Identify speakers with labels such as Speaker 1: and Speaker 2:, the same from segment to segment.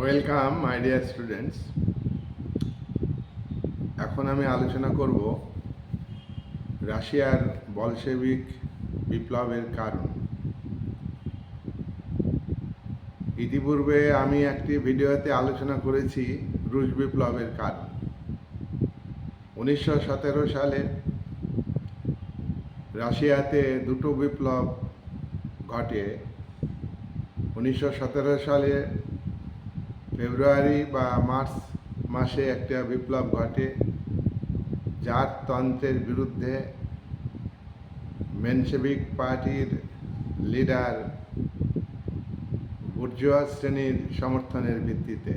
Speaker 1: Welcome my dear students এখন আমি আলোচনা করব রাশিয়ার বলশেবিক বিপ্লবের কারণ। ইতিপূর্বে আমি একটি ভিডিওতে আলোচনা করেছি রুশ বিপ্লবের কারণ। উনিশশো সতেরো সালে রাশিয়াতে দুটো বিপ্লব ঘটে। উনিশশো সতেরো সালে ফেব্রুয়ারি বা মার্চ মাসে একটা বিপ্লব ঘটে, যার তন্ত্রের বিরুদ্ধে মেনসেভিক পার্টির লিডার বুর্জোয়া শ্রেণির সমর্থনের ভিত্তিতে,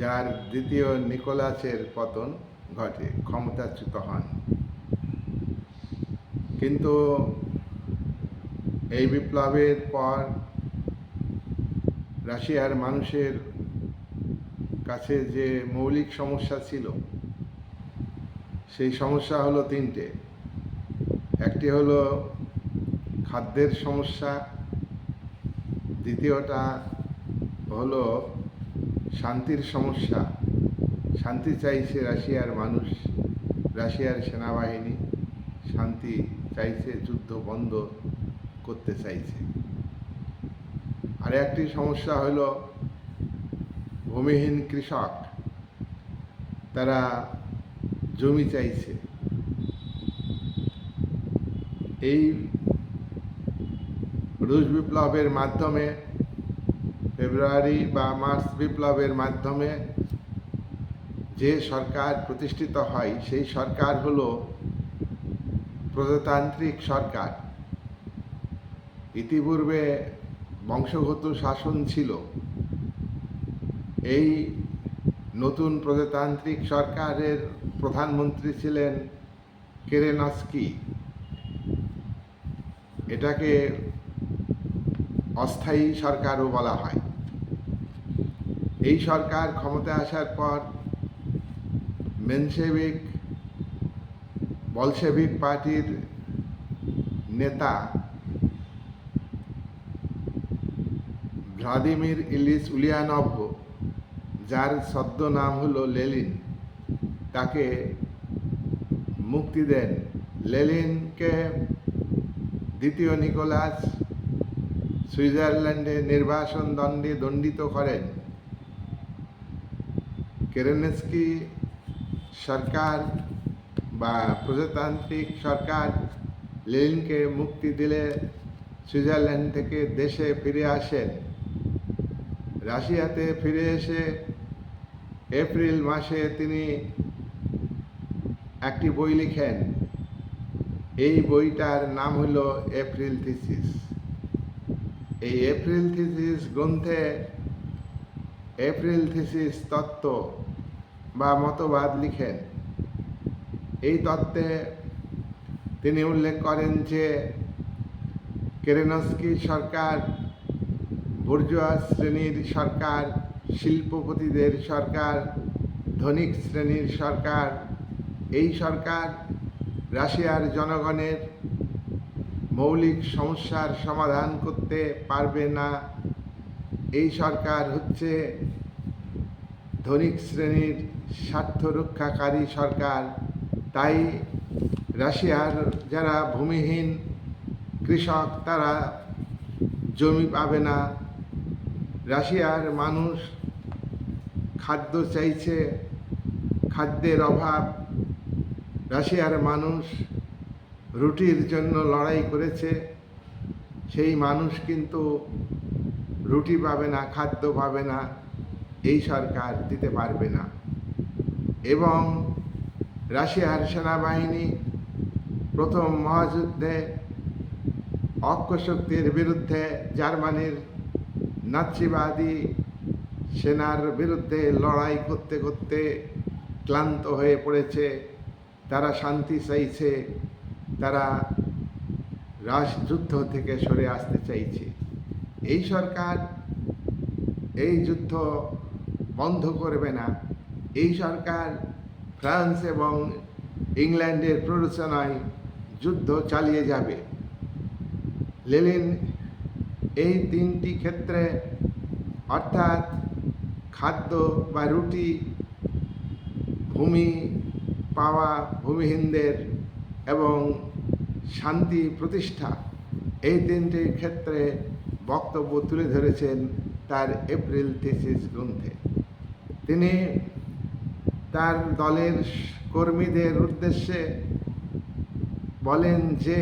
Speaker 1: যার দ্বিতীয় নিকোলাসের পতন ঘটে, ক্ষমতাচ্যুত হন। কিন্তু এই বিপ্লবের পর রাশিয়ার মানুষের কাছে যে মৌলিক সমস্যা ছিল, সেই সমস্যা হলো তিনটে। একটি হলো খাদ্যের সমস্যা, দ্বিতীয়টা হলো শান্তির সমস্যা। শান্তি চাইছে রাশিয়ার মানুষ, রাশিয়ার সেনাবাহিনী, শান্তি চাইছে যুদ্ধ বন্ধ করতে চাইছে। আর একটি সমস্যা হলো ভূমিহীন কৃষক, তারা জমি চাইছে। এই রুশ বিপ্লবের মাধ্যমে, ফেব্রুয়ারি বা মার্চ বিপ্লবের মাধ্যমে যে সরকার প্রতিষ্ঠিত হয়, সেই সরকার হল প্রজাতান্ত্রিক সরকার। ইতিপূর্বে বংশগত শাসন ছিল। এই নতুন প্রজাতান্ত্রিক সরকারের প্রধানমন্ত্রী ছিলেন কেরেনস্কি। এটাকে অস্থায়ী সরকারও বলা হয়। এই সরকার ক্ষমতায় আসার পর মেনসেভিক বলশেভিক পার্টির নেতা ভ্লাদিমির ইলিস উলিয়ানভ যার সদ্য নাম হলো লেলিন, তাকে মুক্তি দেন। লেলিনকে দ্বিতীয় নিকোলাস সুইজারল্যান্ডে নির্বাসন দণ্ডে দণ্ডিত করেন। কেরেনেস্কি সরকার বা প্রজাতান্ত্রিক সরকার লেনিনকে মুক্তি দিলে সুইজারল্যান্ড থেকে দেশে ফিরে আসেন। রাশিয়াতে ফিরে এসে এপ্রিল মাসে তিনি একটি বই লিখেন। এই বইটার নাম হলো এপ্রিল থিসিস। এই এপ্রিল থিসিস গ্রন্থে এপ্রিল থিসিস তত্ত্ব বা মতবাদ লিখেন। এই তত্ত্বে তিনি উল্লেখ করেন যে কেরেনস্কি সরকার বুর্জোয়া শ্রেণির সরকার, শিল্পপতিদের সরকার, ধনিক শ্রেণির সরকার, এই সরকার রাশিয়ার জনগণের মৌলিক সমস্যার সমাধান করতে পারবে না। এই সরকার হচ্ছে ধনিক শ্রেণির স্বার্থ রক্ষাকারী সরকার। তাই রাশিয়ার যারা ভূমিহীন কৃষক, তারা জমি পাবে না। রাশিয়ার মানুষ খাদ্য চাইছে, খাদ্যের অভাব। রাশিয়ার মানুষ রুটির জন্য লড়াই করেছে। সেই মানুষ কিন্তু রুটি পাবে না, খাদ্য পাবে না, এই সরকার দিতে পারবে না। এবং রাশিয়ার সেনাবাহিনী প্রথম মহাযুদ্ধে অক্ষশক্তির বিরুদ্ধে জার্মানির নাৎসিবাদী সেনার বিরুদ্ধে লড়াই করতে করতে ক্লান্ত হয়ে পড়েছে। তারা শান্তি চাইছে। তারা রাজযুদ্ধ থেকে সরে আসতে চাইছে। এই সরকার এই যুদ্ধ বন্ধ করবে না। এই সরকার ফ্রান্স এবং ইংল্যান্ডের প্ররোচনায় যুদ্ধ চালিয়ে যাবে। লেলিন এই তিনটি ক্ষেত্রে অর্থাৎ খাদ্য বা রুটি, ভূমি, পাওয়া ভূমিহীনদের এবং শান্তি প্রতিষ্ঠা, এই তিনটির ক্ষেত্রে বক্তব্য তুলে ধরেছেন তার এপ্রিল থিসিস গ্রন্থে। তিনি তার দলের কর্মীদের উদ্দেশ্যে বলেন যে,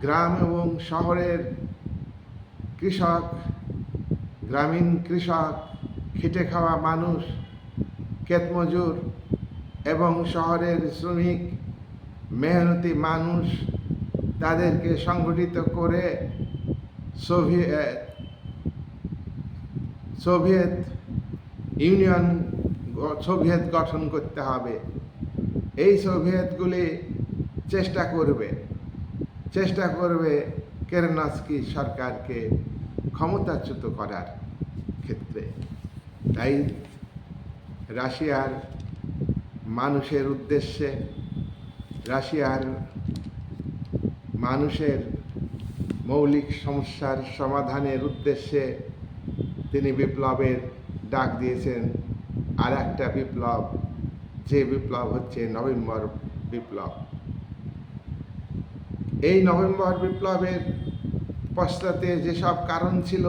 Speaker 1: গ্রাম এবং শহরের কৃষক, গ্রামীণ কৃষক, খেটে খাওয়া মানুষ ক্ষেতমজুর এবং শহরের শ্রমিক, মেহনতি মানুষ তাদেরকে সংগঠিত করে সোভিয়েত সোভিয়েত ইউনিয়ন সোভিয়েত গঠন করতে হবে। এই সোভিয়েতগুলি চেষ্টা করবে চেষ্টা করবে কেরনস্কি সরকারকে। ক্ষমতাচ্যুত করার ক্ষেত্রে। তাই রাশিয়ার মানুষের উদ্দেশ্যে, রাশিয়ার মানুষের মৌলিক সমস্যার সমাধানের উদ্দেশ্যে তিনি বিপ্লবের ডাক দিয়েছেন। আর একটা বিপ্লব, যে বিপ্লব হচ্ছে নভেম্বর বিপ্লব। এই নভেম্বর বিপ্লবের পশ্চাতে যেসব কারণ ছিল,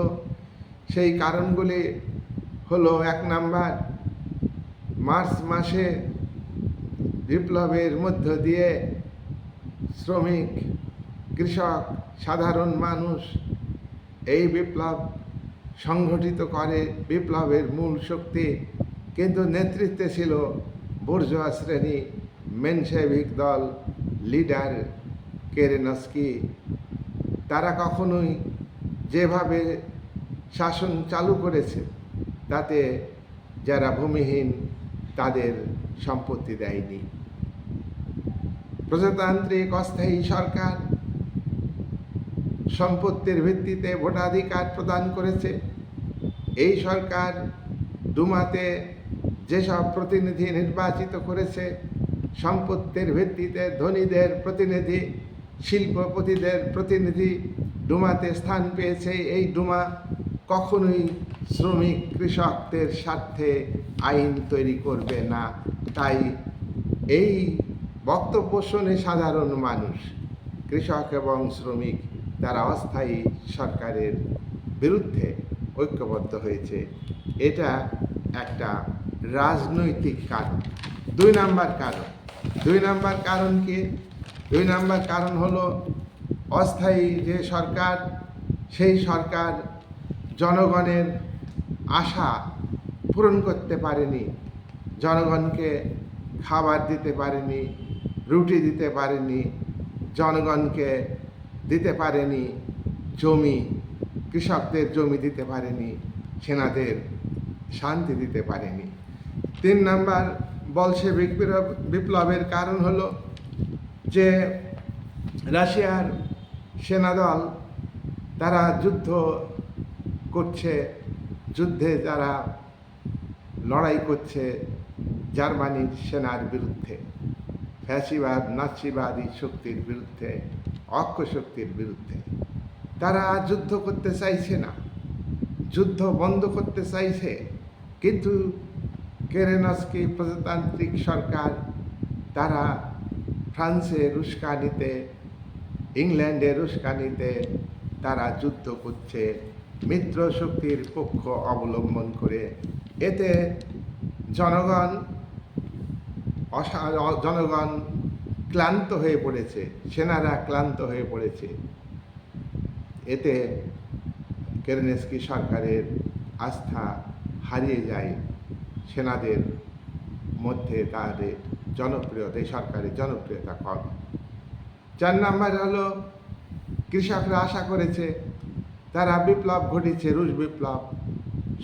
Speaker 1: সেই কারণগুলি হলো এক নাম্বার, মার্চ মাসে বিপ্লবের মধ্য দিয়ে শ্রমিক, কৃষক, সাধারণ মানুষ এই বিপ্লব সংগঠিত করে। বিপ্লবের মূল শক্তি কিন্তু নেতৃত্বে ছিল বুর্জোয়া শ্রেণি, মেনসেভিক দল, লিডার কেরেনস্কি। তারা কখনোই যেভাবে শাসন চালু করেছে, তাতে যারা ভূমিহীন তাদের সম্পত্তি দেয়নি। প্রজাতান্ত্রিক অস্থায়ী সরকার সম্পত্তির ভিত্তিতে ভোটাধিকার প্রদান করেছে। এই সরকার দুমাতে যেসব প্রতিনিধি নির্বাচিত করেছে, সম্পত্তির ভিত্তিতে ধনীদের প্রতিনিধি শিল্পপতিদের প্রতিনিধি ডুমাতে স্থান পেয়েছে। এই ডুমা কখনোই শ্রমিক কৃষকদের স্বার্থে আইন তৈরি করবে না। তাই এই বক্তব্য শুনে সাধারণ মানুষ, কৃষক এবং শ্রমিক, তারা অস্থায়ী সরকারের বিরুদ্ধে ঐক্যবদ্ধ হয়েছে। এটা একটা রাজনৈতিক কারণ। দুই নাম্বার কারণ। দুই নাম্বার কারণ কি? দুই নম্বর কারণ হলো অস্থায়ী যে সরকার, সেই সরকার জনগণের আশা পূরণ করতে পারেনি, জনগণকে খাবার দিতে পারেনি, রুটি দিতে পারেনি, জনগণকে দিতে পারেনি, জমি, কৃষকদের জমি দিতে পারেনি, সেনাদের শান্তি দিতে পারেনি। তিন নাম্বার বিপ্লব- বিপ্লবের কারণ হলো যে রাশিয়ার সেনাদল, তারা যুদ্ধ করছে, যুদ্ধে তারা লড়াই করছে জার্মানির সেনার বিরুদ্ধে, ফ্যাসিবাদ, নাৎসিবাদী শক্তির বিরুদ্ধে, অক্ষ শক্তির বিরুদ্ধে। তারা যুদ্ধ করতে চাইছে না, যুদ্ধ বন্ধ করতে চাইছে, কিন্তু কেরেনস্কি প্রজাতান্ত্রিক সরকার, তারা ফ্রান্সের উস্কানিতে ইংল্যান্ডের উস্কানিতে তারা যুদ্ধ করছে, মিত্র শক্তির পক্ষ অবলম্বন করে। এতে জনগণ অসা- জনগণ ক্লান্ত হয়ে পড়েছে, সেনারা ক্লান্ত হয়ে পড়েছে। এতে কেরেনেস্কি সরকারের আস্থা হারিয়ে যায়, সেনাদের মধ্যে তাদের জনপ্রিয়তা, এই সরকারের জনপ্রিয়তা কম। চার নাম্বার হলো, কৃষকরা আশা করেছে, তারা বিপ্লব ঘটেছে রুশ বিপ্লব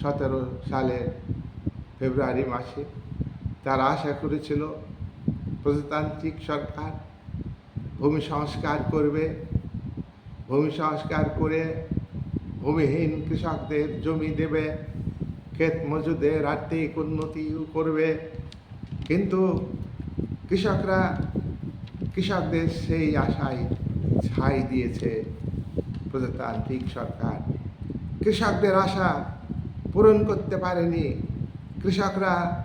Speaker 1: সতেরো সালের ফেব্রুয়ারি মাসে। তারা আশা করেছিল, প্রজাতান্ত্রিক সরকার ভূমি সংস্কার করবে। ভূমি সংস্কার করে ভূমিহীন কৃষকদের জমি দেবে, ক্ষেত মজুদের আর্থিক উন্নতি করবে। কিন্তু কৃষকরা, কৃষকদের সেই আশায় ছাই দিয়েছে প্রজাতান্ত্রিক সরকার।
Speaker 2: কৃষকদের আশা পূরণ করতে পারেনি। কৃষকরা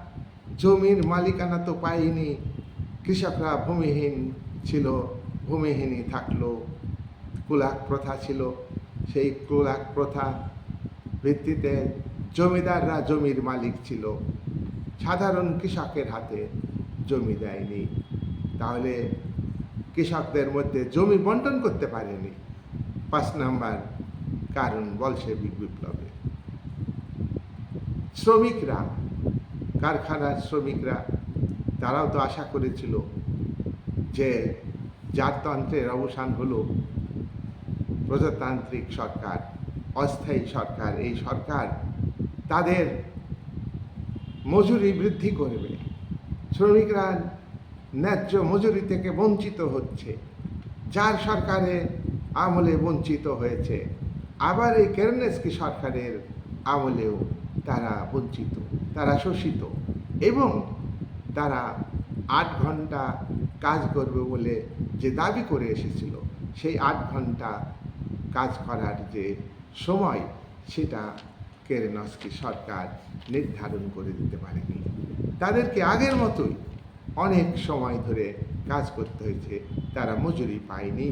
Speaker 2: জমির মালিকানা তো পায়নি। কৃষকরা ভূমিহীন ছিল, ভূমিহীনই থাকল। কুলাক প্রথা ছিল। সেই কুলাক প্রথা ভিত্তিতে জমিদাররা জমির মালিক ছিল। সাধারণ কৃষকের হাতে জমি দেয়নি। তাহলে কৃষকদের মধ্যে জমি বন্টন করতে পারেনি। পাঁচ নাম্বার কারণ বলশেবিক বিপ্লবে। শ্রমিকরা, কারখানার শ্রমিকরা, তারাও তো আশা করেছিল যে জারতন্ত্রের অবসান হলো প্রজাতান্ত্রিক সরকার, অস্থায়ী সরকার। এই সরকার তাদের মজুরি বৃদ্ধি করবে। শ্রমিকরা ন্যায্য মজুরি থেকে বঞ্চিত হচ্ছে। যার সরকারে আমলে বঞ্চিত হয়েছে, আবার এই কেরনেস্কি সরকারের আমলেও তারা বঞ্চিত, তারা শোষিত এবং তারা আট ঘণ্টা কাজ করবে বলে যে দাবি করে এসেছিল, সেই আট ঘণ্টা কাজ করার যে সময়, সেটা কেরেনস্কি সরকার নির্ধারণ করে দিতে পারেনি। তাদেরকে আগের মতোই অনেক সময় ধরে কাজ করতে হয়েছে, তারা মজুরি পায়নি।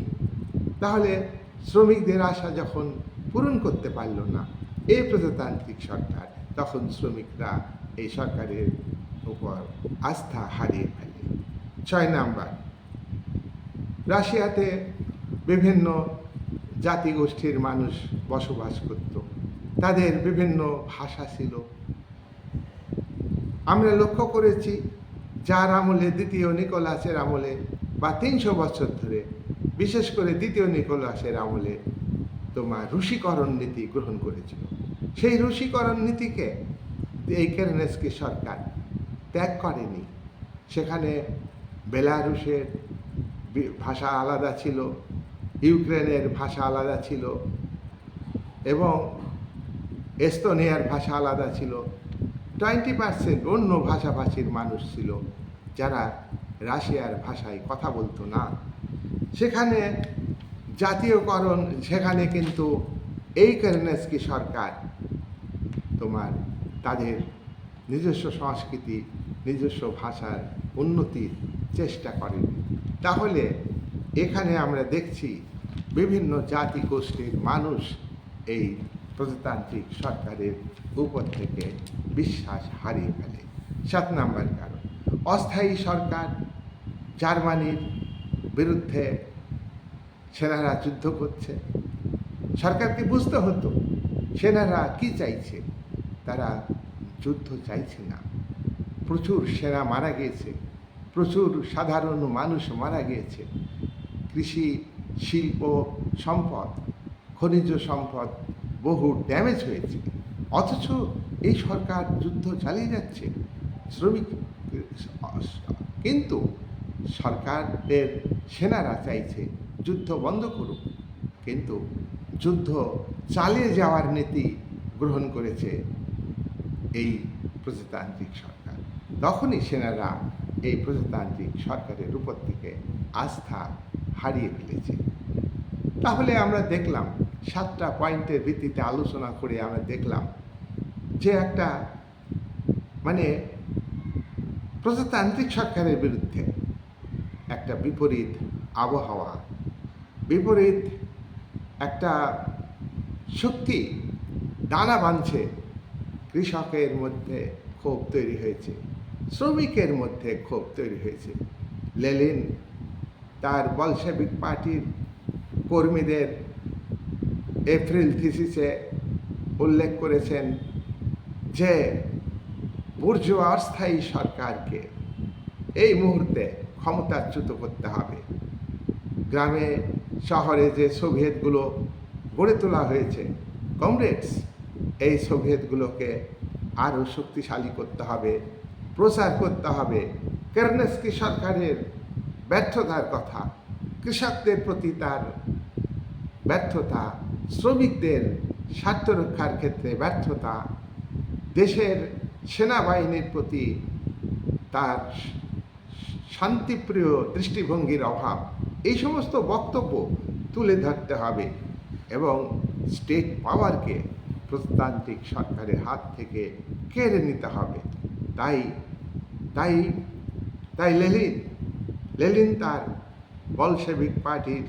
Speaker 2: তাহলে শ্রমিকদের আশা যখন পূরণ করতে পারল না, এই প্রজাতান্ত্রিক সরকার, তখন শ্রমিকরা এই সরকারের উপর আস্থা হারিয়ে ফেলে। ছয় নাম্বার, রাশিয়াতে বিভিন্ন জাতিগোষ্ঠীর মানুষ বসবাস করত। তাদের বিভিন্ন ভাষা ছিল। আমরা লক্ষ্য করেছি, যার আমলে দ্বিতীয় নিকোলাসের আমলে বা তিনশো বছর ধরে, বিশেষ করে দ্বিতীয় নিকোলাসের আমলে তোমার রুশিকরণ নীতি গ্রহণ করেছিল। সেই রুশিকরণ নীতিকে এই কেরনেস্কি সরকার ত্যাগ করেনি। সেখানে বেলারুশের ভাষা আলাদা ছিল, ইউক্রেনের ভাষা আলাদা ছিল এবং এস্তোনিয়ার ভাষা আলাদা ছিল। টোয়েন্টি পার্সেন্ট অন্য ভাষাভাষীর মানুষ ছিল, যারা রাশিয়ার ভাষায় কথা বলতো না। সেখানে জাতীয়করণ, সেখানে কিন্তু এই কারণেসকি সরকার তোমার তাদের নিজস্ব সংস্কৃতি, নিজস্ব ভাষার উন্নতির চেষ্টা করেন। তাহলে এখানে আমরা দেখছি বিভিন্ন জাতি গোষ্ঠীর মানুষ এই প্রজাতান্ত্রিক সরকারের উপর থেকে বিশ্বাস হারিয়ে ফেলে। সাত নাম্বার কারণ, অস্থায়ী সরকার জার্মানির বিরুদ্ধে সেনারা যুদ্ধ করছে। সরকারকে বুঝতে হতো, সেনারা কি চাইছে? তারা যুদ্ধ চাইছে না। প্রচুর সেনা মারা গিয়েছে, প্রচুর সাধারণ মানুষ মারা গিয়েছে। কৃষি, শিল্প সম্পদ, খনিজ সম্পদ বহু ড্যামেজ হয়েছে। অথচ এই সরকার যুদ্ধ চালিয়ে যাচ্ছে। শ্রমিক, কিন্তু সরকারের সেনারা চাইছে যুদ্ধ বন্ধ করুক। কিন্তু যুদ্ধ চালিয়ে যাওয়ার নীতি গ্রহণ করেছে এই প্রজাতান্ত্রিক সরকার। তখনই সেনারা এই প্রজাতান্ত্রিক সরকারের উপর থেকে আস্থা হারিয়ে ফেলেছে। তাহলে আমরা দেখলাম সাতটা পয়েন্টের ভিত্তিতে আলোচনা করে আমরা দেখলাম যে একটা মানে প্রজাতান্ত্রিক সরকারের বিরুদ্ধে একটা বিপরীত আবহাওয়া, বিপরীত একটা শক্তি দানা বাঁধছে কৃষকের মধ্যে ক্ষোভ তৈরি হয়েছে, শ্রমিকের মধ্যে ক্ষোভ তৈরি হয়েছে। লেলিন তার বলশেবিক পার্টির কর্মীদের এপ্রিল থিসিসে উল্লেখ করেছেন যে বুর্জোয়া অস্থায়ী সরকারকে এই মুহূর্তে ক্ষমতাচ্যুত করতে হবে। গ্রামে, শহরে যে সোভিয়েতগুলো গড়ে তোলা হয়েছে, কমরেডস, এই সোভিয়েতগুলোকে আরও শক্তিশালী করতে হবে, প্রচার করতে হবে। কেরনেস্কি সরকারের ব্যর্থতার কথা, কৃষকদের প্রতি তার ব্যর্থতা শ্রমিকদের স্বার্থ রক্ষার ক্ষেত্রে ব্যর্থতা দেশের সেনাবাহিনীর প্রতি তার শান্তিপ্রিয় দৃষ্টিভঙ্গির অভাব, এই সমস্ত বক্তব্য তুলে ধরতে হবে এবং স্টেট পাওয়ারকে প্রস্তান্ত্রিক সরকারের হাত থেকে কেড়ে নিতে হবে। তাই তাই তাই লেলিন লেলিন তার বলশেবিক পার্টির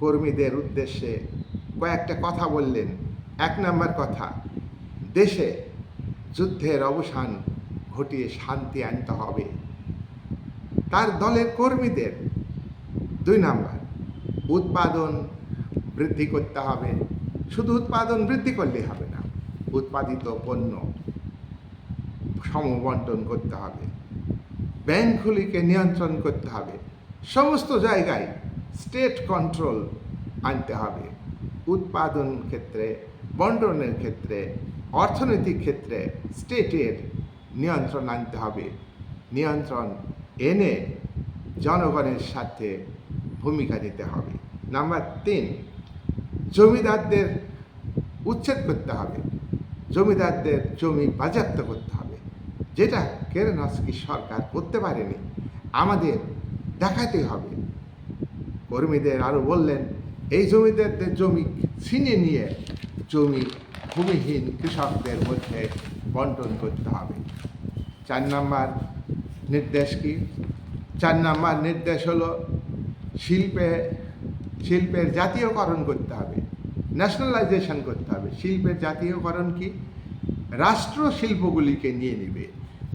Speaker 2: কর্মীদের উদ্দেশ্যে কয়েকটা কথা বললেন। এক নম্বর কথা, দেশে যুদ্ধের অবসান ঘটিয়ে শান্তি আনতে হবে। তার দলের কর্মীদের দুই নাম্বার, উৎপাদন বৃদ্ধি করতে হবে। শুধু উৎপাদন বৃদ্ধি করলেই হবে না, উৎপাদিত পণ্য সমবন্টন করতে হবে। ব্যাংকগুলিকে নিয়ন্ত্রণ করতে হবে। সমস্ত জায়গায় স্টেট কন্ট্রোল আনতে হবে। উৎপাদন ক্ষেত্রে, বন্টনের ক্ষেত্রে, অর্থনৈতিক ক্ষেত্রে স্টেটের নিয়ন্ত্রণ আনতে হবে। নিয়ন্ত্রণ এনে জনগণের সাথে ভূমিকা নিতে হবে। নাম্বার তিন, জমিদারদের উচ্ছেদ করতে হবে। জমিদারদের জমি বাজেয়াপ্ত করতে হবে। যেটা কেরনস্কি সরকার করতে পারেনি। আমাদের দেখাতে হবে। কর্মীদের আরও বললেন এই জমিদারদের জমি ছিনিয়ে নিয়ে জমি ভূমিহীন কৃষকদের মধ্যে বন্টন করতে হবে। চার নাম্বার নির্দেশ কি? চার নাম্বার নির্দেশ হলো শিল্পে শিল্পের জাতীয়করণ করতে হবে ন্যাশনালাইজেশন করতে হবে। শিল্পের জাতীয়করণ কি? রাষ্ট্র শিল্পগুলিকে নিয়ে নেবে,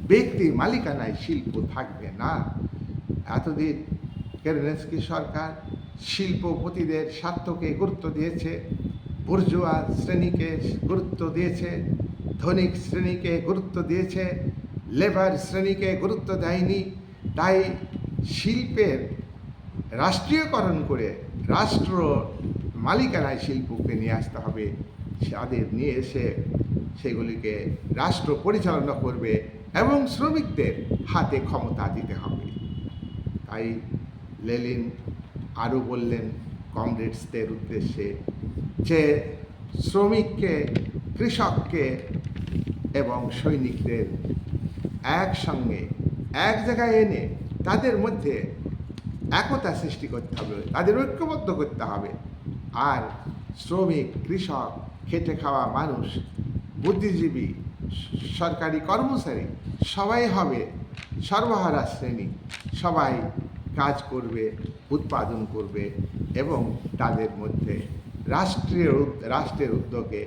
Speaker 2: ব্যক্তি মালিকানায় শিল্প থাকবে না। এতদিন কেরনেস্কি সরকার শিল্পপতিদের স্বার্থকে গুরুত্ব দিয়েছে, বুর্জুয়া শ্রেণীকে গুরুত্ব দিয়েছে, ধনিক শ্রেণীকে গুরুত্ব দিয়েছে, লেবার শ্রেণীকে গুরুত্ব দেয়নি, তাই শিল্পের রাষ্ট্রীয়করণ করে রাষ্ট্র মালিকানায় শিল্পকে নিয়ে আসতে হবে। তাদের নিয়ে এসে সেগুলিকে রাষ্ট্র পরিচালনা করবে এবং শ্রমিকদের হাতে ক্ষমতা দিতে হবে। তাই লেলিন আরও বললেন কমরেডসদের উদ্দেশ্যে যে শ্রমিককে, কৃষককে এবং সৈনিকদের একসঙ্গে এক জায়গায় এনে তাদের মধ্যে একতা সৃষ্টি করতে হবে, তাদের ঐক্যবদ্ধ করতে হবে। আর শ্রমিক, কৃষক, খেটে খাওয়া মানুষ, বুদ্ধিজীবী, সরকারি কর্মচারী সবাই হবে সর্বহারা শ্রেণি। সবাই কাজ করবে উৎপাদন করবে এবং তাদের মধ্যে রাষ্ট্রীয় রাষ্ট্রের উদ্যোগে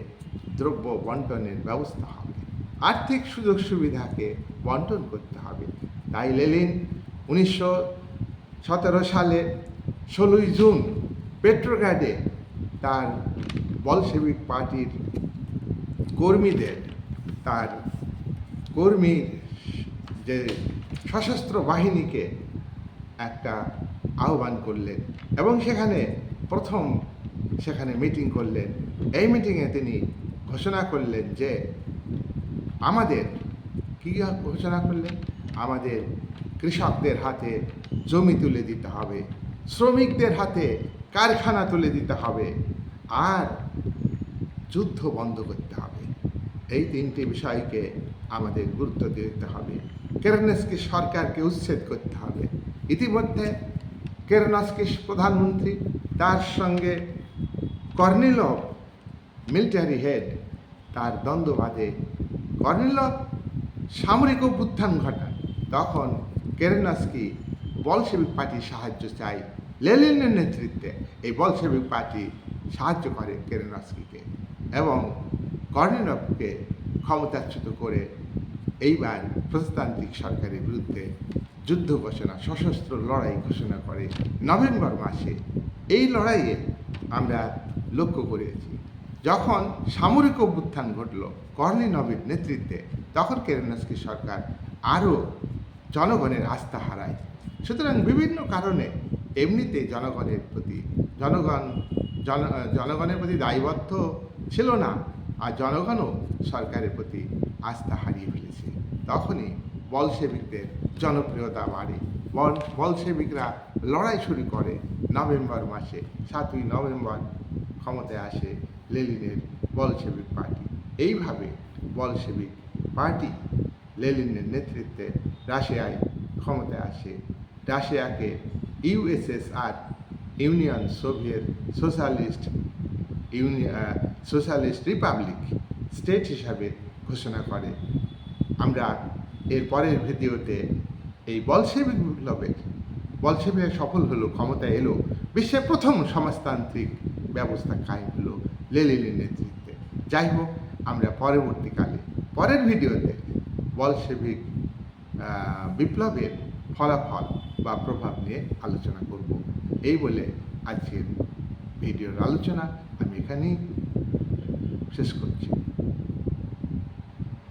Speaker 2: দ্রব্য বন্টনের ব্যবস্থা হবে। আর্থিক সুযোগ সুবিধাকে বন্টন করতে হবে। তাই লেলিন উনিশশো সতেরো সালে ষোলোই জুন পেট্রোগ্রাডে তার বলসেবিক পার্টির কর্মীদের, তার কর্মীর যে সশস্ত্র বাহিনীকে একটা আহ্বান করলেন এবং সেখানে প্রথম সেখানে মিটিং করলেন। এই মিটিংয়ে তিনি ঘোষণা করলেন যে আমাদের কী ঘোষণা করলেন? আমাদের কৃষকদের হাতে জমি তুলে দিতে হবে, শ্রমিকদের হাতে কারখানা তুলে দিতে হবে আর যুদ্ধ বন্ধ করতে হবে। এই তিনটি বিষয়কে আমাদের গুরুত্ব দিতে হবে। কেরনেসকে সরকারকে উচ্ছেদ করতে হবে। ইতিমধ্যে কেরনস্কি প্রধানমন্ত্রী, তার সঙ্গে কর্নিলভ মিলিটারি হেড, তার দ্বন্দ্ব বাঁধে সামরিক অভ্যুত্থান ঘটান তখন কেরনাস্কি বলশেবিক পার্টির সাহায্য চাই লেলিনের নেতৃত্বে। এই বলশেবিক পার্টি সাহায্য করে কেরনাস্কিকে এবং কর্নিলভকে ক্ষমতাচ্যুত করে এইবার প্রজাতান্ত্রিক সরকারের বিরুদ্ধে যুদ্ধ ঘোষণা, সশস্ত্র লড়াই ঘোষণা করে নভেম্বর মাসে এই লড়াইয়ে আমরা লক্ষ্য করেছি। যখন সামরিক অভ্যুত্থান ঘটল কর্নিনবের নেতৃত্বে, তখন কেরেনাস্কি সরকার আরও জনগণের আস্থা হারায়। সুতরাং বিভিন্ন কারণে এমনিতে জনগণের প্রতি জনগণ, জন, জনগণের প্রতি দায়বদ্ধ ছিল না, আর জনগণও সরকারের প্রতি আস্থা হারিয়ে ফেলেছে। তখনই বলসেবিকদের জনপ্রিয়তা বাড়ে। বল বলসেবিকরা লড়াই শুরু করে নভেম্বর মাসে, সাতই নভেম্বর ক্ষমতায় আসে লেলিনের বলসেবিক পার্টি। এইভাবে বলসেবিক পার্টি লেলিনের নেতৃত্বে রাশিয়ায় ক্ষমতায় আসে। রাশিয়াকে USSR union Soviet socialist socialist republic state হিসাবে ঘোষণা করে। আমরা এর পরের ভিডিওতে এই বলসেবিক বিপ্লবের বলসেবিক সফল হলো, ক্ষমতায় এলো, বিশ্বের প্রথম সমাজতান্ত্রিক ব্যবস্থা কায়েম হলো লেলিনের নেতৃত্বে। যাই হোক, আমরা পরবর্তীকালে পরের ভিডিওতে বলসেবিক বিপ্লবের ফলাফল বা প্রভাব নিয়ে আলোচনা করব। এই বলে আজকের ভিডিওর আলোচনা আমি এখানেই শেষ করছি।